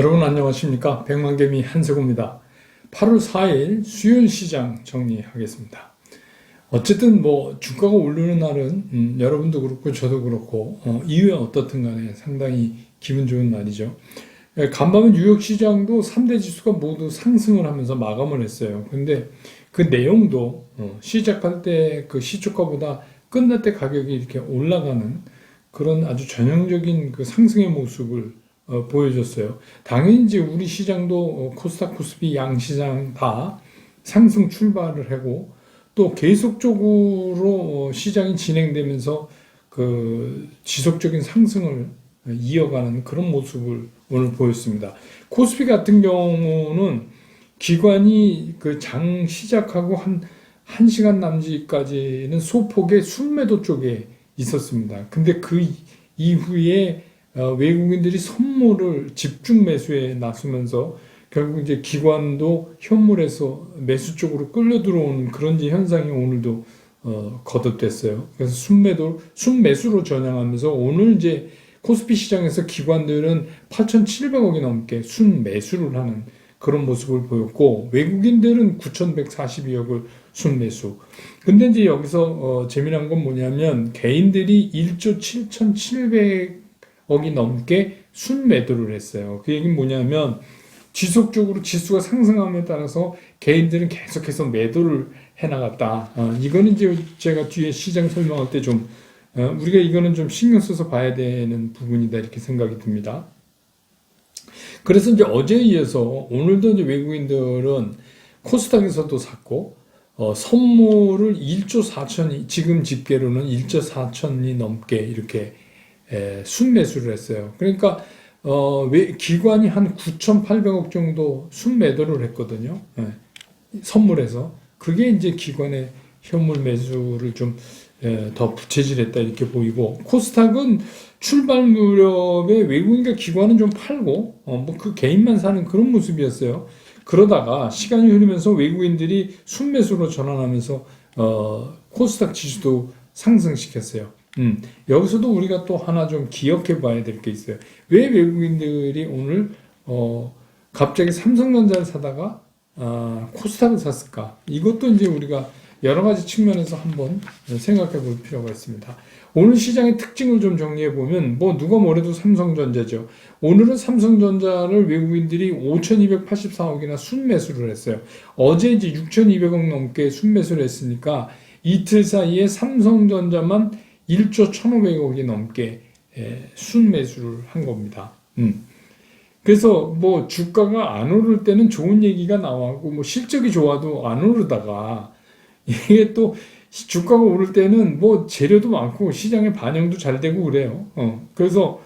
여러분 안녕하십니까? 백만개미 한세고입니다. 8월 4일 수요일 시장 정리하겠습니다. 어쨌든 뭐 주가가 오르는 날은 음, 여러분도 그렇고 저도 그렇고 어, 이후에 어떻든 간에 상당히 기분 좋은 날이죠. 예, 간밤은 뉴욕 시장도 3대 지수가 모두 상승을 하면서 마감을 했어요. 근데 그 내용도 어, 시작할 때 그 시초가보다 끝날 때 가격이 이렇게 올라가는 그런 아주 전형적인 그 상승의 모습을 어, 보여줬어요. 당연히 이제 우리 시장도 어, 코스닥, 코스피 양 시장 다 상승 출발을 하고 또 계속적으로 어, 시장이 진행되면서 그 지속적인 상승을 이어가는 그런 모습을 오늘 보였습니다. 코스피 같은 경우는 기관이 그 장 시작하고 한 1시간 남짓까지는 소폭의 순매도 쪽에 있었습니다. 근데 그 이후에 어, 외국인들이 선물을 집중 매수에 나서면서 결국 이제 기관도 현물에서 매수 쪽으로 끌려 들어오는 그런 현상이 오늘도 어, 거듭됐어요. 그래서 순매도 순매수로 전향하면서 오늘 이제 코스피 시장에서 기관들은 8,700억이 넘게 순매수를 하는 그런 모습을 보였고 외국인들은 9,142억을 순매수. 근데 이제 여기서 어, 재미난 건 뭐냐면 개인들이 1조 7,700 억이 넘게 순매도를 했어요. 그 얘기는 뭐냐면 지속적으로 지수가 상승함에 따라서 개인들은 계속해서 매도를 해나갔다. 어, 이거는 이제 제가 뒤에 시장 설명할 때좀 어, 우리가 이거는 좀 신경 써서 봐야 되는 부분이다 이렇게 생각이 듭니다. 그래서 이제 어제에 이어서 오늘도 이제 외국인들은 코스닥에서도 샀고 어, 선물을 1조 4천이 지금 집계로는 1조 4천이 넘게 이렇게 에, 순매수를 했어요. 그러니까 어, 외, 기관이 한 9,800억 정도 순매도를 했거든요. 예, 선물에서 그게 이제 기관의 현물 매수를 좀 예, 더 부채질했다 이렇게 보이고 코스닥은 출발 무렵에 외국인과 기관은 좀 팔고 어, 뭐그 개인만 사는 그런 모습이었어요. 그러다가 시간이 흐르면서 외국인들이 순매수로 전환하면서 어, 코스닥 지수도 상승시켰어요. 음, 여기서도 우리가 또 하나 좀 기억해 봐야 될 게 있어요. 왜 외국인들이 오늘 어, 갑자기 삼성전자를 사다가 아, 코스닥을 샀을까? 이것도 이제 우리가 여러 가지 측면에서 한번 생각해 볼 필요가 있습니다. 오늘 시장의 특징을 좀 정리해 보면 뭐 누가 뭐래도 삼성전자죠. 오늘은 삼성전자를 외국인들이 5,284억이나 순매수를 했어요. 어제 이제 6,200억 넘게 순매수를 했으니까 이틀 사이에 삼성전자만 1조 1,500억이 넘게 순매수를 한 겁니다. 음. 그래서 뭐 주가가 안 오를 때는 좋은 얘기가 나오고 뭐 실적이 좋아도 안 오르다가 이게 또 주가가 오를 때는 뭐 재료도 많고 시장의 반영도 잘 되고 그래요. 어. 그래서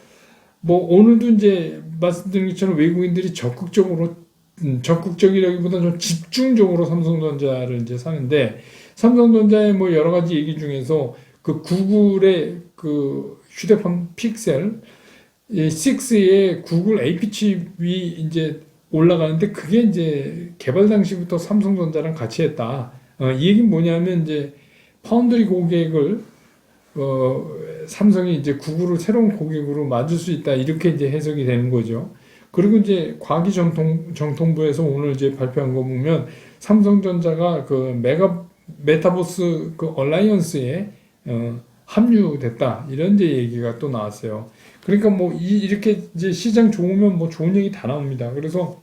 뭐 오늘도 이제 말씀드린 것처럼 외국인들이 적극적으로 음, 적극적이라기보다 좀 집중적으로 삼성전자를 이제 사는데 삼성전자의 뭐 여러 가지 얘기 중에서 그 구글의 그 휴대폰 픽셀 6의 구글 AP 칩이 이제 올라가는데 그게 이제 개발 당시부터 삼성전자랑 같이 했다. 어, 이 얘기는 뭐냐면 이제 파운드리 고객을 어, 삼성이 이제 구글을 새로운 고객으로 맞을 수 있다 이렇게 이제 해석이 되는 거죠. 그리고 이제 과기 정통 정통부에서 오늘 이제 발표한 거 보면 삼성전자가 그 메가 메타버스 그 얼라이언스에 어, 합류됐다 이런 이제 얘기가 또 나왔어요. 그러니까 뭐 이, 이렇게 이제 시장 좋으면 뭐 좋은 얘기 다 나옵니다. 그래서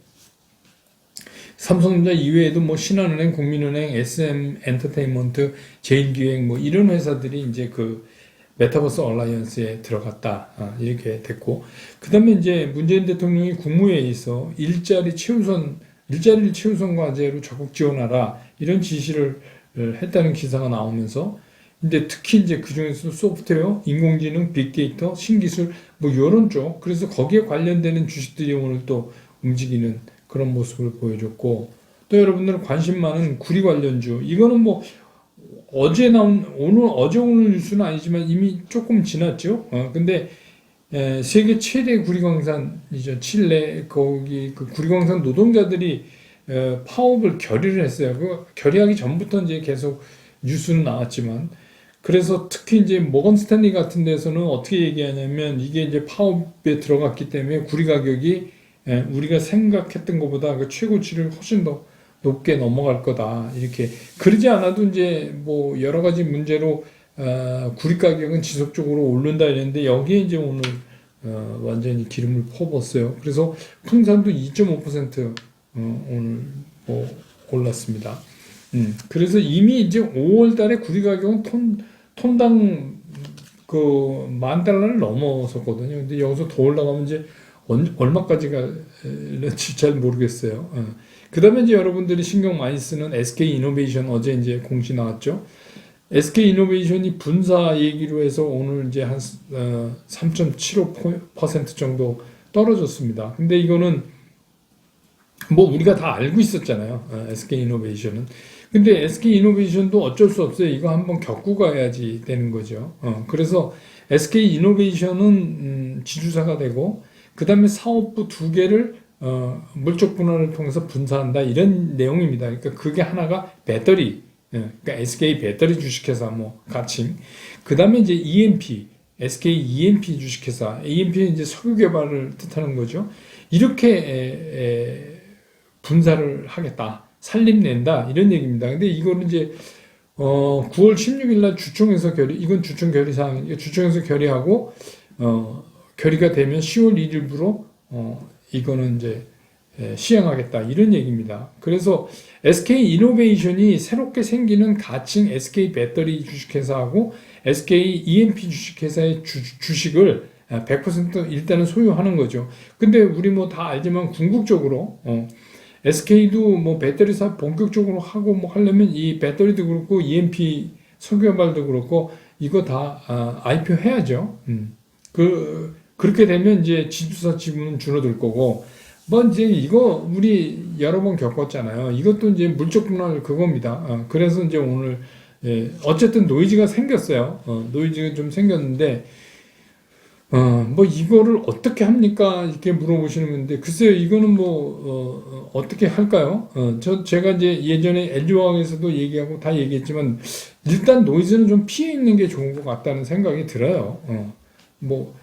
삼성전자 이외에도 뭐 신한은행, 국민은행, SM 엔터테인먼트, 제일기획 뭐 이런 회사들이 이제 그 메타버스 얼라이언스에 들어갔다 아, 이렇게 됐고 그 다음에 이제 문재인 대통령이 국무회의에서 일자리 최우선 일자리를 최우선 과제로 적극 지원하라 이런 지시를 했다는 기사가 나오면서 근데 특히 이제 그 중에서 소프트웨어, 인공지능, 빅데이터, 신기술 뭐 이런 쪽 그래서 거기에 관련되는 주식들이 오늘 또 움직이는 그런 모습을 보여줬고 또 여러분들은 관심 많은 구리 관련주 이거는 뭐 어제 나온 오늘 어제 오늘 뉴스는 아니지만 이미 조금 지났죠. 어 근데 에, 세계 최대 구리광산이죠 칠레 거기 그 구리광산 노동자들이 에, 파업을 결의를 했어요. 그 결의하기 전부터 이제 계속 뉴스는 나왔지만 그래서 특히 이제 모건 스탠리 같은 데서는 어떻게 얘기하냐면 이게 이제 파업에 들어갔기 때문에 구리 가격이 예, 우리가 생각했던 것보다 그 최고치를 훨씬 더 높게 넘어갈 거다. 이렇게 그러지 않아도 이제 뭐 여러 가지 문제로 어, 구리 가격은 지속적으로 오른다 이랬는데 여기에 이제 오늘 어, 완전히 기름을 퍼붓었어요. 그래서 풍산도 2.5% 어, 오늘 뭐 올랐습니다. 음, 그래서 이미 이제 5월 달에 구리 가격은 톤, 톤당 그 만 달러를 넘어섰거든요. 근데 여기서 더 올라가면 이제 언, 얼마까지가 될지 잘 모르겠어요. 어. 그 다음에 이제 여러분들이 신경 많이 쓰는 SK 이노베이션 어제 이제 공시 나왔죠. SK 이노베이션이 분사 얘기로 해서 오늘 이제 한 어, 3.75% 정도 떨어졌습니다. 근데 이거는 뭐 우리가 다 알고 있었잖아요. 어, SK 이노베이션은. 근데 SK 이노베이션도 어쩔 수 없어요. 이거 한번 겪고 가야지 되는 거죠. 어, 그래서 SK 이노베이션은 음, 지주사가 되고 그 다음에 사업부 두 개를 어, 물적 분할을 통해서 분사한다 이런 내용입니다. 그러니까 그게 하나가 배터리, 예, 그러니까 SK 배터리 주식회사 뭐 가칭, 그 다음에 이제 EMP, SK EMP 주식회사, EMP는 이제 석유 개발을 뜻하는 거죠. 이렇게 에, 에, 분사를 하겠다, 살림낸다 이런 얘기입니다. 근데 이거는 이제 어, 9월 16일 날 주총에서 결의, 이건 주총 결의 사항이니까 주총에서 결의하고 어, 결의가 되면 10월 1일부로 어, 이거는 이제 예, 시행하겠다 이런 얘기입니다. 그래서 SK 이노베이션이 새롭게 생기는 가칭 SK 배터리 주식회사하고 SK EMP 주식회사의 주, 주식을 100% 일단은 소유하는 거죠. 근데 우리 뭐 다 알지만 궁극적으로 어, SK도 뭐 배터리 사업 본격적으로 하고 뭐 하려면 이 배터리도 그렇고 EMP 석유개발도 그렇고 이거 다 아, IPO 해야죠. 음. 그 그렇게 되면 이제 지주사 지분은 줄어들 거고 뭐 이제 이거 우리 여러 번 겪었잖아요. 이것도 이제 물적 분할 그겁니다. 어, 그래서 이제 오늘 예, 어쨌든 노이즈가 생겼어요. 어, 노이즈가 좀 생겼는데 어, 뭐 이거를 어떻게 합니까? 이렇게 물어보시는 건데 글쎄요, 이거는 뭐 어, 떻게 할까요? 어, 저 제가 이제 예전에 LG화학에서도 얘기하고 다 얘기했지만 일단 노이즈는 좀 피해 있는 게 좋은 것 같다는 생각이 들어요. 어, 뭐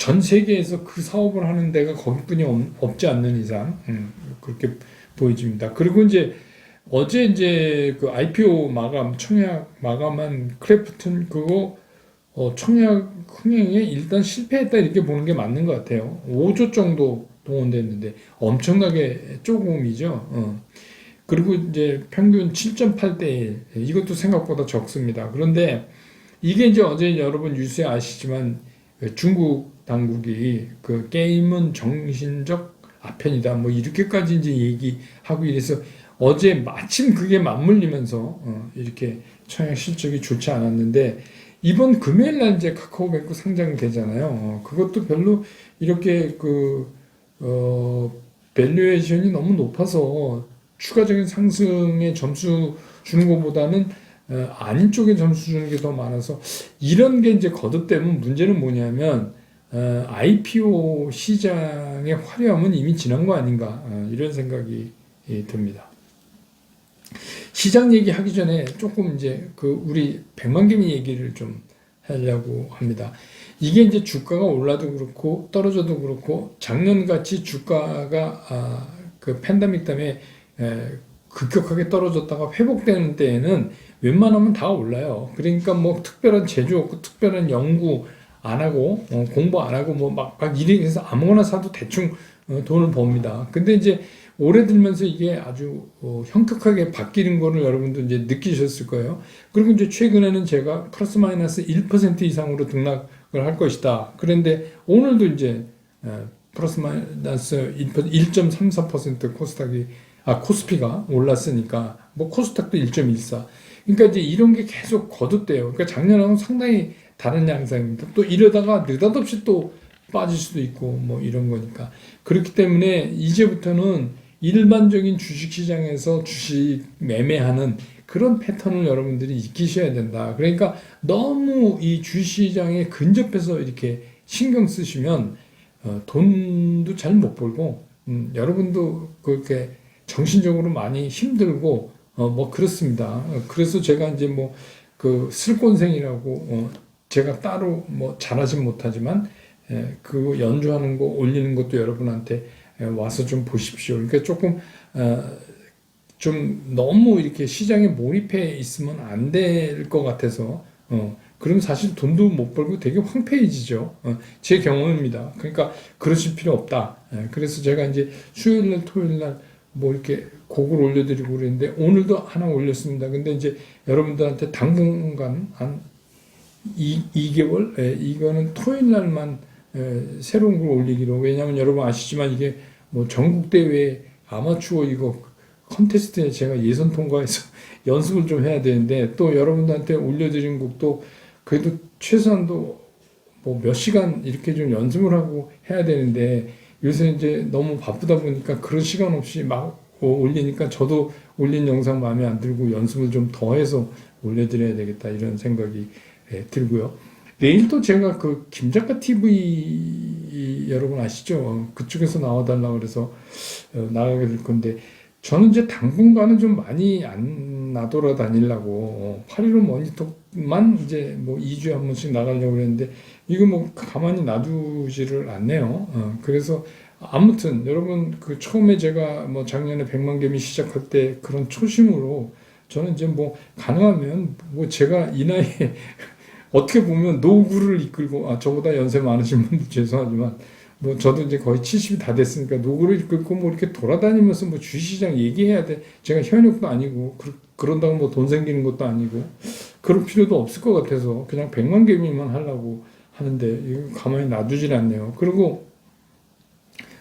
전 세계에서 그 사업을 하는 데가 거기뿐이 없, 지 않는 이상 음, 그렇게 보여집니다. 그리고 이제 어제 이제 그 IPO 마감 청약 마감한 크래프튼 그거 어, 청약 흥행에 일단 실패했다 이렇게 보는 게 맞는 것 같아요. 5조 정도 동원됐는데 엄청나게 조금이죠. 어. 그리고 이제 평균 7.8대 1 이것도 생각보다 적습니다. 그런데 이게 이제 어제 여러분 뉴스에 아시지만 중국 당국이 그 게임은 정신적 아편이다 뭐 이렇게까지 이제 얘기하고 이래서 어제 마침 그게 맞물리면서 어 이렇게 청약 실적이 좋지 않았는데 이번 금요일 날 이제 카카오뱅크 상장 되잖아요. 어 그것도 별로 이렇게 그 어, 밸류에이션이 너무 높아서 추가적인 상승의 점수 주는 것보다는 어, 아닌 쪽에 점수 주는 게 더 많아서 이런 게 이제 거듭되면 문제는 뭐냐면 어, IPO 시장의 화려함은 이미 지난 거 아닌가 어, 이런 생각이 예, 듭니다. 시장 얘기하기 전에 조금 이제 그 우리 백만개미 얘기를 좀 하려고 합니다. 이게 이제 주가가 올라도 그렇고 떨어져도 그렇고 작년 같이 주가가 아, 그 팬데믹 때문에 에, 급격하게 떨어졌다가 회복되는 때에는 웬만하면 다 올라요. 그러니까 뭐 특별한 제조 없고 특별한 연구 안 하고 어, 공부 안 하고 뭐 막 막 일이 해서 아무거나 사도 대충 어, 돈을 법니다. 근데 이제 오래 들면서 이게 아주 어, 형격하게 바뀌는 거를 여러분도 이제 느끼셨을 거예요. 그리고 이제 최근에는 제가 플러스 마이너스 1% 이상으로 등락을 할 것이다. 그런데 오늘도 이제 어, 플러스 마이너스 1.34% 코스닥이 아 코스피가 올랐으니까 뭐 코스닥도 1.14. 그러니까 이제 이런 게 계속 거듭돼요. 그러니까 작년하고 상당히 다른 양상입니다. 또 이러다가 느닷없이 또 빠질 수도 있고 뭐 이런 거니까 그렇기 때문에 이제부터는 일반적인 주식시장에서 주식 매매하는 그런 패턴을 여러분들이 익히셔야 된다. 그러니까 너무 이 주시장에 근접해서 이렇게 신경 쓰시면 어, 돈도 잘 못 벌고 음, 여러분도 그렇게 정신적으로 많이 힘들고 어, 뭐 그렇습니다. 그래서 제가 이제 뭐 그 슬곤생이라고 어, 제가 따로 뭐 잘하진 못하지만 예, 그 연주하는 거 올리는 것도 여러분한테 예, 와서 좀 보십시오. 그러니까 조금 어, 좀 너무 이렇게 시장에 몰입해 있으면 안 될 것 같아서 어, 그럼 사실 돈도 못 벌고 되게 황폐해지죠. 어, 제 경험입니다. 그러니까 그러실 필요 없다. 예, 그래서 제가 이제 수요일 날, 토요일 날 뭐 이렇게 곡을 올려드리고 그랬는데 오늘도 하나 올렸습니다. 근데 이제 여러분들한테 당분간 한 2, 2개월? 예, 이거는 토요일 날만 예, 새로운 걸 올리기로. 왜냐하면 여러분 아시지만 이게 뭐 전국 대회 아마추어 이거 컨테스트에 제가 예선 통과해서 연습을 좀 해야 되는데 또 여러분들한테 올려드린 곡도 그래도 최소한도 뭐 몇 시간 이렇게 좀 연습을 하고 해야 되는데 요새 이제 너무 바쁘다 보니까 그런 시간 없이 막 올리니까 저도 올린 영상 마음에 안 들고 연습을 좀 더 해서 올려드려야 되겠다 이런 생각이 예, 들고요. 내일 또 제가 그 김작가 TV 여러분 아시죠? 그쪽에서 나와달라 그래서 어, 나가게 될 건데 저는 이제 당분간은 좀 많이 안 나돌아 다니려고 어, 8.15 모니터만 이제 뭐 2주에 한 번씩 나가려고 그랬는데 이거 뭐 가만히 놔두지를 않네요. 어, 그래서 아무튼 여러분 그 처음에 제가 뭐 작년에 100만 개미 시작할 때 그런 초심으로 저는 이제 뭐 가능하면 뭐 제가 이 나이에 어떻게 보면 노구를 이끌고 아 저보다 연세 많으신 분들 죄송하지만 뭐 저도 이제 거의 70이 다 됐으니까 노구를 이끌고 뭐 이렇게 돌아다니면서 뭐 주시장 얘기해야 돼. 제가 현역도 아니고 그, 그런다고 뭐 돈 생기는 것도 아니고 그럴 필요도 없을 것 같아서 그냥 100만 개미만 하려고 하는데 이거 가만히 놔두질 않네요. 그리고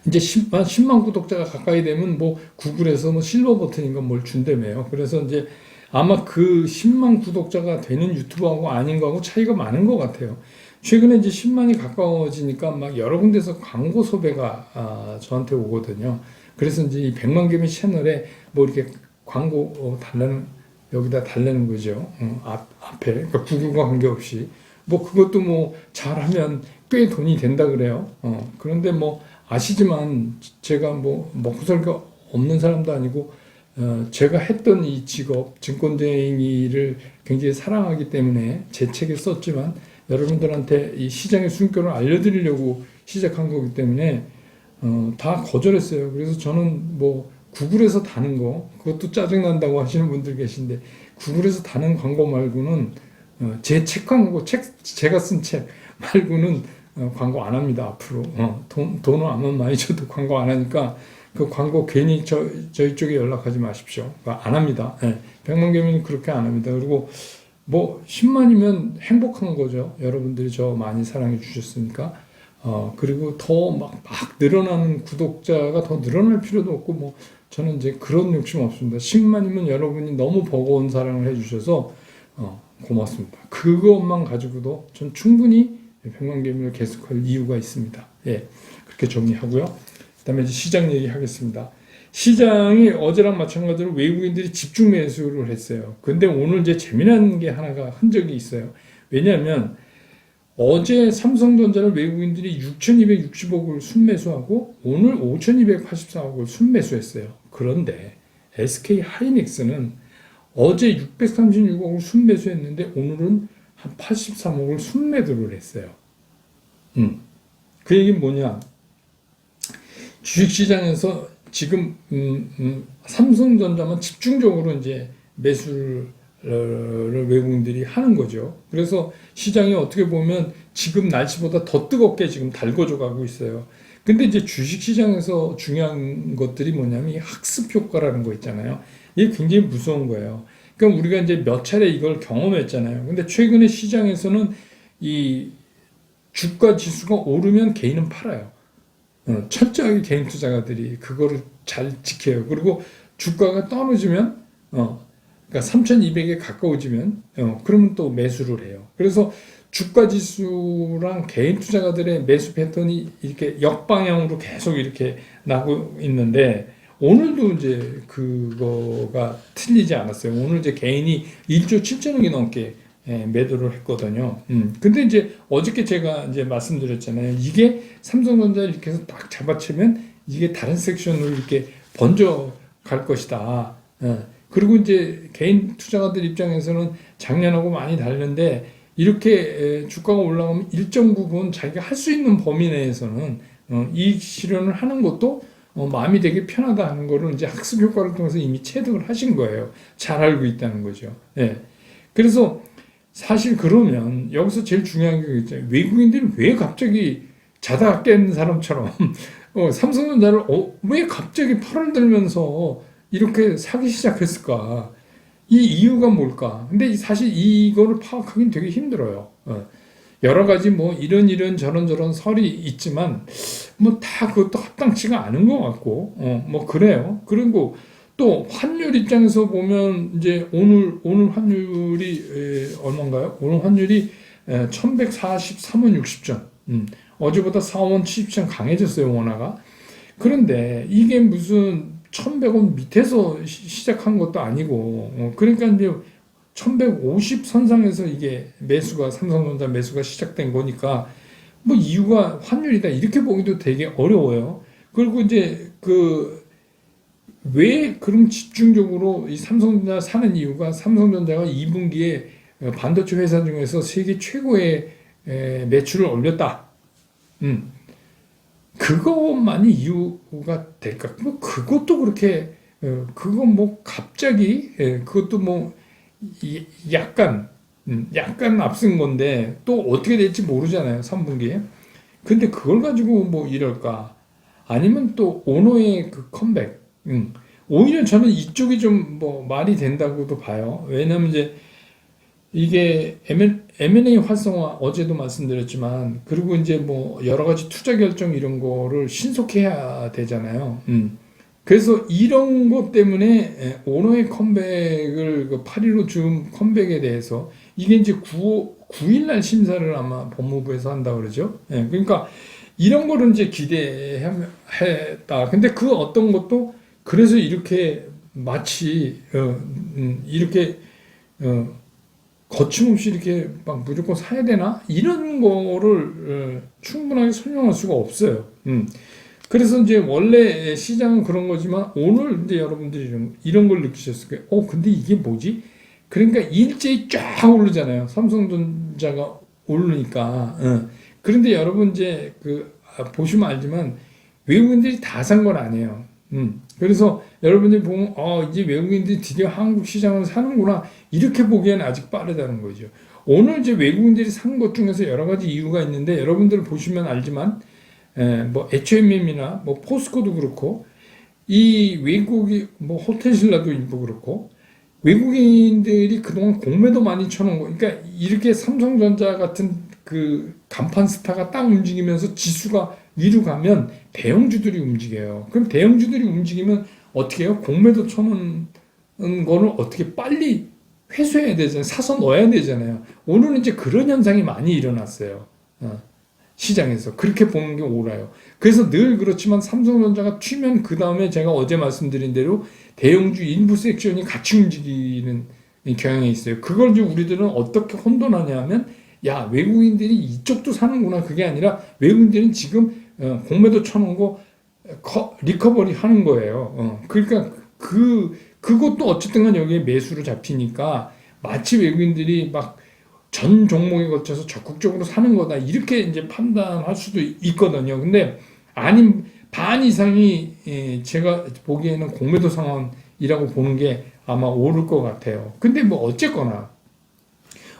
이제 10만, 10만 구독자가 가까이 되면 뭐 구글에서 뭐 실버 버튼인가 뭘 준다며요. 그래서 이제 아마 그 10만 구독자가 되는 유튜버하고 아닌 거하고 차이가 많은 것 같아요. 최근에 이제 10만이 가까워지니까 막 여러 군데서 광고 소배가 아, 저한테 오거든요. 그래서 이제 이 100만 개미 채널에 뭐 이렇게 광고 어, 달라는 여기다 달라는 거죠. 어, 앞, 앞에 그러니까 구글과 관계없이 뭐 그것도 뭐 잘하면 꽤 돈이 된다 그래요. 어, 그런데 뭐 아시지만 제가 뭐 먹고 살기 없는 사람도 아니고 어, 제가 했던 이 직업 증권대행이를 굉장히 사랑하기 때문에 제 책에 썼지만 여러분들한테 이 시장의 숨결을 알려드리려고 시작한 거기 때문에 어, 다 거절했어요. 그래서 저는 뭐 구글에서 다는 거 그것도 짜증 난다고 하시는 분들 계신데 구글에서 다는 광고 말고는 어, 제책 광고 책 제가 쓴 책 말고는 어, 광고 안 합니다 앞으로 어, 돈 돈을 아무 많이 줘도 광고 안 하니까 그 광고 괜히 저, 저희 쪽에 연락하지 마십시오. 안 합니다. 예. 백만 개면 그렇게 안 합니다. 그리고 뭐 10만이면 행복한 거죠. 여러분들이 저 많이 사랑해 주셨으니까. 어, 그리고 더 막, 막 늘어나는 구독자가 더 늘어날 필요도 없고, 뭐, 저는 이제 그런 욕심 없습니다. 10만이면 여러분이 너무 버거운 사랑을 해주셔서, 어, 고맙습니다. 그것만 가지고도 전 충분히 100만 개미를 계속할 이유가 있습니다. 예. 그렇게 정리하고요. 그다음에 이제 시장 얘기하겠습니다. 시장이 어제랑 마찬가지로 외국인들이 집중 매수를 했어요. 근데 오늘 이제 재미난 게 하나가 흔적이 있어요. 왜냐하면 어제 삼성전자를 외국인들이 6,260억을 순매수하고 오늘 5,284억을 순매수했어요. 그런데 SK 하이닉스는 어제 636억을 순매수했는데 오늘은 한 83억을 순매도를 했어요. 음. 그 얘기는 뭐냐? 주식시장에서 지금 음, 음, 삼성전자만 집중적으로 이제 매수를 외국인들이 하는 거죠. 그래서 시장이 어떻게 보면 지금 날씨보다 더 뜨겁게 지금 달궈져 가고 있어요. 근데 이제 주식 시장에서 중요한 것들이 뭐냐면 이 학습 효과라는 거 있잖아요. 이게 굉장히 무서운 거예요. 그러니까 우리가 이제 몇 차례 이걸 경험했잖아요. 근데 최근에 시장에서는 이 주가 지수가 오르면 개인은 팔아요. 어, 철저하게 개인 투자가들이 그거를 잘 지켜요. 그리고 주가가 떨어지면 어, 그러니까 3,200에 가까워지면 어, 그러면 또 매수를 해요. 그래서 주가 지수랑 개인 투자가들의 매수 패턴이 이렇게 역방향으로 계속 이렇게 나고 있는데 오늘도 이제 그거가 틀리지 않았어요. 오늘 이제 개인이 1조 7천억이 넘게 예, 매도를 했거든요. 음. 근데 이제 어저께 제가 이제 말씀드렸잖아요. 이게 삼성전자 이렇게 해서 딱 잡아채면 이게 다른 섹션으로 이렇게 번져 갈 것이다. 예. 그리고 이제 개인 투자가들 입장에서는 작년하고 많이 다른데 이렇게 주가가 올라가면 일정 부분 자기가 할 수 있는 범위 내에서는 어, 이익 실현을 하는 것도 어, 마음이 되게 편하다 하는 거를 이제 학습 효과를 통해서 이미 체득을 하신 거예요. 잘 알고 있다는 거죠. 예. 그래서 사실 그러면 여기서 제일 중요한 게 있잖아요. 외국인들이 왜 갑자기 자다가 깬 사람처럼 어, 삼성전자를 어, 왜 갑자기 팔을 들면서 이렇게 사기 시작했을까? 이 이유가 뭘까? 근데 사실 이거를 파악하기는 되게 힘들어요. 어, 여러 가지 뭐 이런 이런 저런 저런 설이 있지만 뭐 다 그것도 합당치가 않은 것 같고 어, 뭐 그래요. 그리고 또 환율 입장에서 보면 이제 오늘 오늘 환율이 에, 얼마인가요? 오늘 환율이 1143원 60전. 음, 어제보다 4원 70전 강해졌어요, 원화가. 그런데 이게 무슨 1100원 밑에서 시- 시작한 것도 아니고, 어, 그러니까 이제 1150 선상에서 이게 매수가, 삼성전자 매수가 시작된 거니까, 뭐 이유가 환율이다. 이렇게 보기도 되게 어려워요. 그리고 이제 그, 왜 그럼 집중적으로 이 삼성전자 사는 이유가 삼성전자가 2분기에 반도체 회사 중에서 세계 최고의 에, 매출을 올렸다. 음. 그것만이 이유가 될까? 뭐 그것도 그렇게 어, 그건 뭐 갑자기 예, 그것도 뭐 이- 약간 음, 약간 앞선 건데 또 어떻게 될지 모르잖아요. 3분기에. 근데 그걸 가지고 뭐 이럴까? 아니면 또 오노의 그 컴백. 음. 오히려 저는 이쪽이 좀 뭐 말이 된다고도 봐요. 왜냐면 이제 이게 M&A 활성화 어제도 말씀드렸지만 그리고 이제 뭐 여러 가지 투자 결정 이런 거를 신속해야 되잖아요. 음. 그래서 이런 것 때문에 에, 오너의 컴백을 그8.15줌 컴백에 대해서 이게 이제 9, 9일 날 심사를 아마 법무부에서 한다 그러죠. 예, 그러니까 이런 거를 이제 기대했다. 근데 그 어떤 것도 그래서 이렇게 마치 어, 음, 이렇게 어, 거침없이 이렇게 막 무조건 사야 되나? 이런 거를 어, 충분하게 설명할 수가 없어요. 음. 그래서 이제 원래 시장은 그런 거지만 오늘 이제 여러분들이 이런, 이런 걸 느끼셨을 거예요. 어, 근데 이게 뭐지? 그러니까 일제히 쫙 오르잖아요. 삼성전자가 오르니까. 어. 그런데 여러분 이제 그 아, 보시면 알지만 외국인들이 다 산 건 아니에요. 음. 그래서 여러분들이 보면 어, 이제 외국인들이 드디어 한국 시장을 사는구나. 이렇게 보기에는 아직 빠르다는 거죠. 오늘 이제 외국인들이 산 것 중에서 여러 가지 이유가 있는데 여러분들 보시면 알지만 에, 뭐 H&M이나 뭐 포스코도 그렇고 이 외국이 뭐 호텔신라도 일부 그렇고 외국인들이 그동안 공매도 많이 쳐놓은 거 그러니까 이렇게 삼성전자 같은 그 간판 스타가 딱 움직이면서 지수가 위로 가면 대형주들이 움직여요. 그럼 대형주들이 움직이면 어떻게 해요? 공매도 쳐놓은 거를 어떻게 빨리 회수해야 되잖아요. 사서 넣어야 되잖아요. 오늘은 이제 그런 현상이 많이 일어났어요. 어, 시장에서. 그렇게 보는 게 옳아요. 그래서 늘 그렇지만 삼성전자가 튀면 그 다음에 제가 어제 말씀드린 대로 대형주 일부 섹션이 같이 움직이는 경향이 있어요. 그걸 이제 우리들은 어떻게 혼돈하냐 하면 야, 외국인들이 이쪽도 사는구나. 그게 아니라 외국인들은 지금 어, 공매도 커, 리커버리 하는 거예요. 어, 그러니까 그, 그것도 어쨌든 간 여기에 매수로 잡히니까 마치 외국인들이 막 전 종목에 걸쳐서 적극적으로 사는 거다. 이렇게 이제 판단할 수도 있거든요. 근데 아닌 반 이상이 예, 제가 보기에는 공매도 상황이라고 보는 게 아마 옳을 것 같아요. 근데 뭐 어쨌거나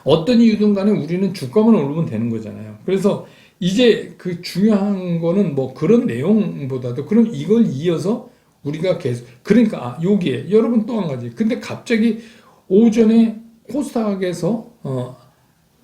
어떤 이유든 간에 우리는 주가만 오르면 되는 거잖아요. 그래서 이제 그 중요한 거는 뭐 그런 내용보다도 그럼 이걸 이어서 우리가 계속 그러니까 아, 여기에 여러분 또 한 가지. 근데 갑자기 오전에 코스닥에서 어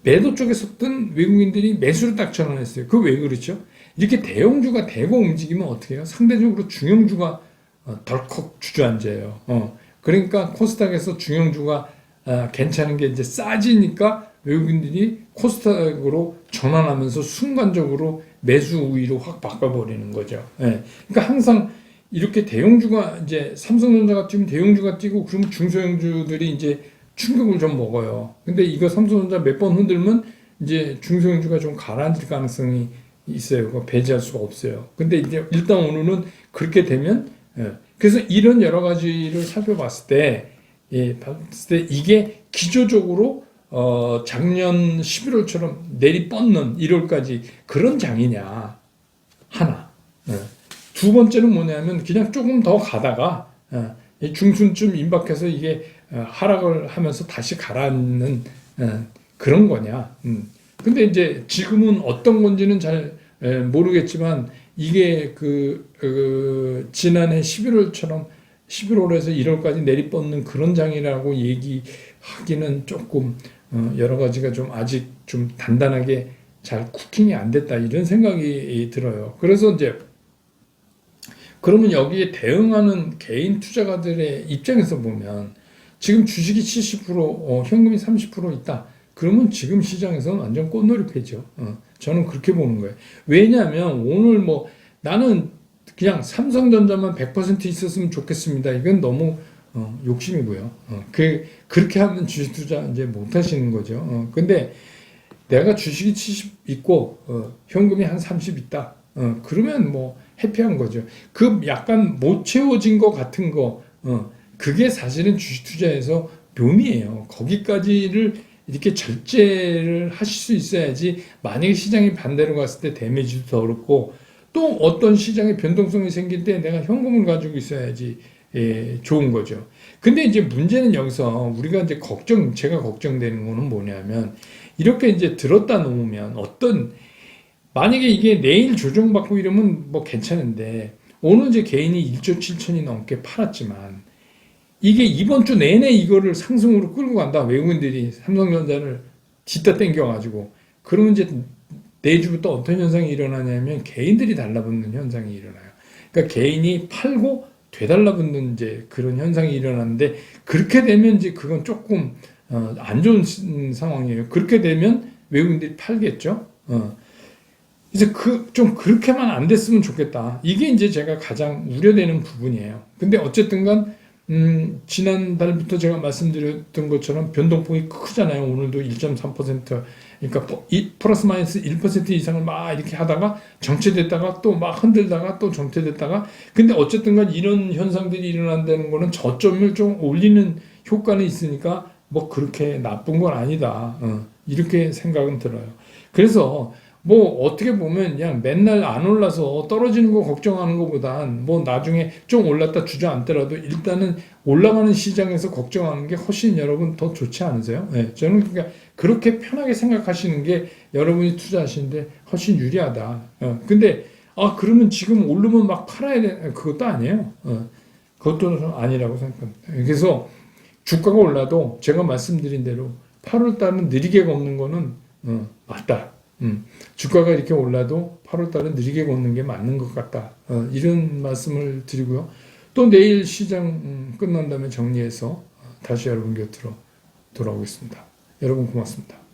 매도 쪽에서 뜬 외국인들이 매수를 딱 전환했어요. 그 왜 그렇죠? 이렇게 대형주가 대거 움직이면 어떻게 해요? 상대적으로 중형주가 어, 덜컥 주저앉아요. 어. 그러니까 코스닥에서 중형주가 아, 괜찮은 게 이제 싸지니까 외국인들이 코스닥으로 전환하면서 순간적으로 매수 우위로 확 바꿔버리는 거죠. 예. 그러니까 항상 이렇게 대형주가 이제 삼성전자가 뛰면 대형주가 뛰고 그러면 중소형주들이 이제 충격을 좀 먹어요. 근데 이거 삼성전자 몇 번 흔들면 이제 중소형주가 좀 가라앉을 가능성이 있어요. 배제할 수가 없어요. 근데 이제 일단 오늘은 그렇게 되면 예. 그래서 이런 여러 가지를 살펴봤을 때 예, 봤을 때 이게 기조적으로 어, 작년 11월처럼 내리 뻗는 1월까지 그런 장이냐 하나 예. 두 번째는 뭐냐면 그냥 조금 더 가다가 어, 이 중순쯤 임박해서 이게 어, 하락을 하면서 다시 가라앉는 어, 그런 거냐. 음. 근데 이제 지금은 어떤 건지는 잘 에, 모르겠지만 이게 그, 그 지난해 11월처럼 11월에서 1월까지 내리뻗는 그런 장이라고 얘기하기는 조금 어, 여러 가지가 좀 아직 좀 단단하게 잘 쿠킹이 안 됐다 이런 생각이 들어요. 그래서 이제 그러면 여기에 대응하는 개인 투자가들의 입장에서 보면 지금 주식이 70% 어, 현금이 30% 있다. 그러면 지금 시장에서는 완전 꽃놀이 패죠. 어, 저는 그렇게 보는 거예요. 왜냐하면 오늘 뭐 나는 그냥 삼성전자만 100% 있었으면 좋겠습니다. 이건 너무 어, 욕심이고요. 어, 그 그렇게 하면 주식 투자 이제 못 하시는 거죠. 어, 근데 내가 주식이 70 있고 어, 현금이 한 30 있다. 어, 그러면 뭐 해피한 거죠. 그 약간 못 채워진 것 같은 거, 어, 그게 사실은 주식 투자에서 묘미예요. 거기까지를 이렇게 절제를 하실 수 있어야지 만약에 시장이 반대로 갔을 때 데미지도 더 어렵고 또 어떤 시장의 변동성이 생길 때 내가 현금을 가지고 있어야지 예, 좋은 거죠. 근데 이제 문제는 여기서 우리가 이제 걱정, 제가 걱정되는 거는 뭐냐면 이렇게 이제 들었다 놓으면 어떤 만약에 이게 내일 조정받고 이러면 뭐 괜찮은데 오늘 이제 개인이 1조 7천이 넘게 팔았지만 이게 이번 주 내내 이거를 상승으로 끌고 간다. 외국인들이 삼성전자를 뒤따 땡겨가지고 그러면 이제 내주부터 어떤 현상이 일어나냐면 개인들이 달라붙는 현상이 일어나요. 그러니까 개인이 팔고 되달라붙는 이제 그런 현상이 일어나는데 그렇게 되면 이제 그건 조금 어, 안 좋은 시- 상황이에요. 그렇게 되면 외국인들이 팔겠죠. 어. 이제 그좀 그렇게만 안 됐으면 좋겠다. 이게 이제 제가 가장 우려되는 부분이에요. 근데 어쨌든간 음, 지난달부터 제가 말씀드렸던 것처럼 변동폭이 크잖아요. 오늘도 1.3% 그러니까 뭐 이- 플러스 마이너스 1% 이상을 막 이렇게 하다가 정체됐다가 또 막 흔들다가 또 정체됐다가 근데 어쨌든 간 이런 현상들이 일어난다는 거는 저점을 좀 올리는 효과는 있으니까 뭐 그렇게 나쁜 건 아니다. 어, 이렇게 생각은 들어요. 그래서 뭐 어떻게 보면 그냥 맨날 안 올라서 떨어지는 거 걱정하는 것보단 뭐 나중에 좀 올랐다 주저앉더라도 일단은 올라가는 시장에서 걱정하는 게 훨씬 여러분 더 좋지 않으세요? 네, 저는 그러니까 그렇게 편하게 생각하시는 게 여러분이 투자하시는데 훨씬 유리하다. 어, 근데 아 그러면 지금 오르면 막 팔아야 돼? 그것도 아니에요. 어, 그것도 좀 아니라고 생각합니다. 그래서 주가가 올라도 제가 말씀드린 대로 8월 달은 느리게 걷는 거는 어, 맞다. 음, 주가가 이렇게 올라도 8월 달은 느리게 걷는 게 맞는 것 같다. 어, 이런 말씀을 드리고요. 또 내일 시장 음, 끝난 다음에 정리해서 어, 다시 여러분 곁으로 돌아오겠습니다. 여러분 고맙습니다.